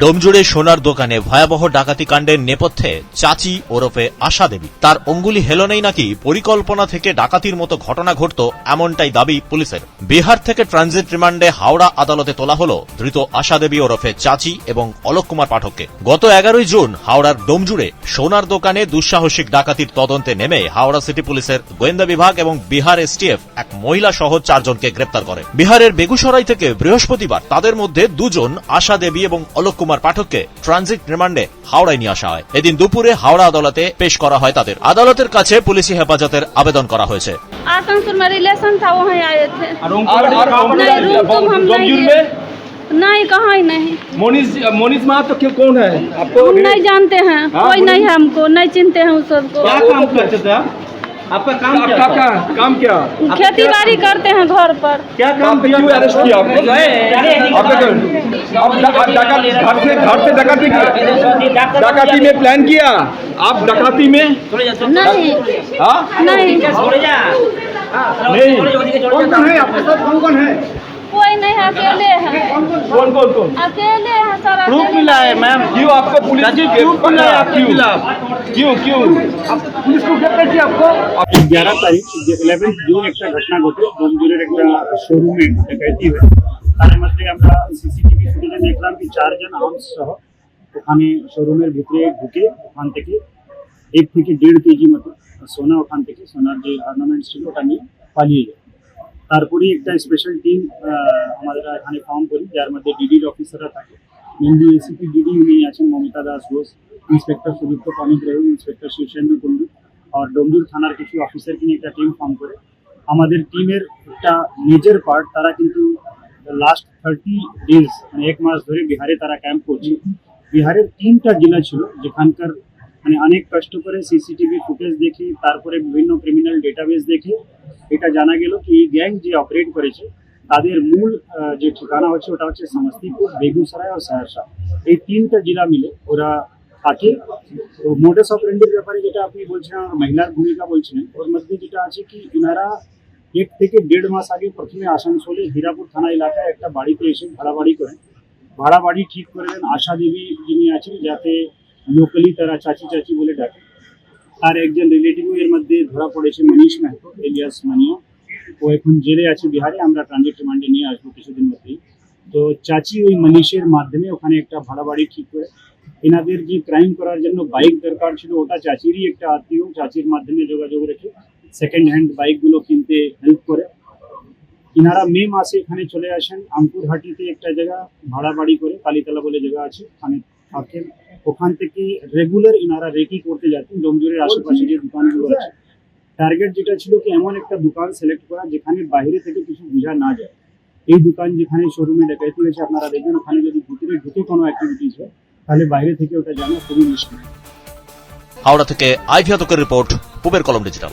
ডোমজুড়ে সোনার দোকানে ভয়াবহ ডাকাতি কাণ্ডের নেপথ্যে চাচি ওরফে আশা দেবী। তার অঙ্গুলি হেলনেই নাকি পরিকল্পনা থেকে ডাকাতির মতো ঘটনা ঘটত এমনটাই দাবি পুলিশের। বিহার থেকে ট্রানজিট রিমান্ডে হাওড়া আদালতে তোলা হল ধৃত আশা দেবী ওরফে চাচি এবং অলোক কুমার পাঠককে। গত এগারোই জুন হাওড়ার ডোমজুড়ে সোনার দোকানে দুঃসাহসিক ডাকাতির তদন্তে নেমে হাওড়া সিটি পুলিশের গোয়েন্দা বিভাগ এবং বিহার এসটিএফ এক মহিলা সহ চারজনকে গ্রেপ্তার করে। বিহারের বেগুসরাই থেকে বৃহস্পতিবার তাদের মধ্যে দুজন আশা দেবী এবং অলোক কুমার পাঠককে ট্রানজিট রিমান্ডে হাওড়ায় নিয়ে আসা হয় এদিন দুপুরে হাওড়া আদালতে পেশ করা হয় তাদের আদালতের কাছে পুলিশি হেফাজতের আবেদন করা হয়েছে आसनसोल में रिलेशन था वहीं आए थे और और और नहीं रूम तो हम नहीं डोमजूर गए। में नहीं कहाँ ही नहीं मोनिस मोनिस माँ तो क्यों कौन है आपको हम नहीं जानते हैं हाँ, कोई बोलिए। नहीं है हमको नहीं चिनते हैं उस सबको क्या काम करते थे आप आपका काम क्या आपका क्या? काम क्या? खेती बाड़ी करते हैं घर पर। क्या काम क्यों? अरेस्ट किया आपको आपका क्यों? आप डा- आप डका- घर से घर से डकाती किया? डकाती में प्लान किया? आप डकाती में? नहीं। हाँ? नहीं। नहीं कौन कौन है? आपके साथ कौन कौन है। कोई नहीं है अकेले है कौन कौन कौन अकेले है सारा प्रूफ अकेले मिला है मैम क्यों आपको पुलिस चाची, की proof मिला है आपके क्यों खिलाफ। क्यों क्यों आप पुलिस को ग्रेप्तार किया आपको এগারো তারিখ ইলেভেন্থ জুন একটা ঘটনা ঘটে ডোমজুরের একটা শোরুমে ডাকাইতি হয় তার মধ্যে আমরা সিসিটিভি ফুটেজে দেখলাম কি চারজন আর্মস সহ ওখানে শোরুমের ভিতরে ঢুকে ওখান থেকে এক থেকে দেড় কেজি মতো সোনা ওখান থেকে সোনার যে অর্নামেন্টস ছিল ওটা নিয়ে পালিয়ে যায় তারপরে একটা স্পেশাল টিম আমাদের এখানে ফর্ম করি, যার মধ্যে ডিডির অফিসাররা থাকে। মেনলি এসিপি ডিডি উনি আছেন, মমিতা দাস ঘোষ ইন্সপেক্টর সুদীপ্ত পানিক রায় ইন্সপেক্টর শিবচন্দ্র কুন্ডু আর ডোমজুর থানার কিছু অফিসারকে নিয়ে একটা টিম ফর্ম করে। আমাদের টিমের একটা মেজর পার্ট তারা কিন্তু লাস্ট থার্টি ডেজ মানে এক মাস ধরে বিহারে তারা ক্যাম্প করছে। বিহারের তিনটা জেলা ছিল, যেখানকার মানে অনেক কষ্ট করে সিসিটিভি ফুটেজ দেখে, তারপরে বিভিন্ন ক্রিমিনাল ডেটাবেস দেখে এটা জানা গেল কি এই গ্যাং যে অপারেট করেছে, তাদের মূল যে ঠিকানা হচ্ছে ওটা হচ্ছে সমস্তিপুর বেগুসরাই আর সহরসা এই তিনটা জেলা মিলে ওরা থাকে। তো মোডাস অপারেন্ডির ব্যাপারে যেটা আপনি বলছেন আর মহিলার ভূমিকা বলছিলেন, ওর মধ্যে যেটা আছে কি এনারা এক থেকে দেড় মাস আগে প্রথমে আসানসোলে হীরাপুর থানা এলাকায় একটা বাড়িতে এসে ভাড়া বাড়ি করেন। ভাড়া বাড়ি ঠিক করে দেন আশা দেবী যিনি আছেন, যাতে লোকালি তারা চাচি চাচি বলে ডাকে। আর একজন রিলেটিভ এর মধ্যে ধরা পড়েছে মনীষ মেহতো এলিয়াস মানিয়া। ও এখন জেলে আছে বিহারে, আমরা ট্রানজিট রিমান্ডে নিয়ে আসব কিছুদিন মধ্যেই। তো চাচি ওই মনীষের মাধ্যমে ওখানে একটা ভাড়া বাড়ি ঠিক করে, এনাদের যে ক্রাইম করার জন্য বাইক দরকার ছিল, ওটা চাচিরই একটা আত্মীয়, চাচির মাধ্যমে যোগাযোগ রেখে সেকেন্ড হ্যান্ড বাইকগুলো কিনতে হেল্প করে। ইনারা মে মাসে এখানে চলে আসেন, আঙ্কুরহাটিতে একটা জায়গা ভাড়া বাড়ি করে, কালীতলা বলে জায়গা আছে, ওখানে থাকেন। ওখান থেকে রেগুলার ইনারা রেকি করতে যাচ্ছেন ডোমজুরের আশেপাশে যে দোকানগুলো আছে। টার্গেট যেটা ছিল কি এমন একটা দোকান সিলেক্ট করা যেখানে বাইরে থেকে কিছু বোঝা না যায়। এই দোকান যেখানে শোরুমে ডাকাইতি হয়েছে আপনারা দেখবেন ওখানে যদি ভিতরে ঢুকে কোনো অ্যাক্টিভিটিস হয় তাহলে বাইরে থেকে ওটা জানা খুবই মুশকিল। হাওড়া থেকে আইভিয়াতকের রিপোর্ট পুবের কলম ডিজিটাল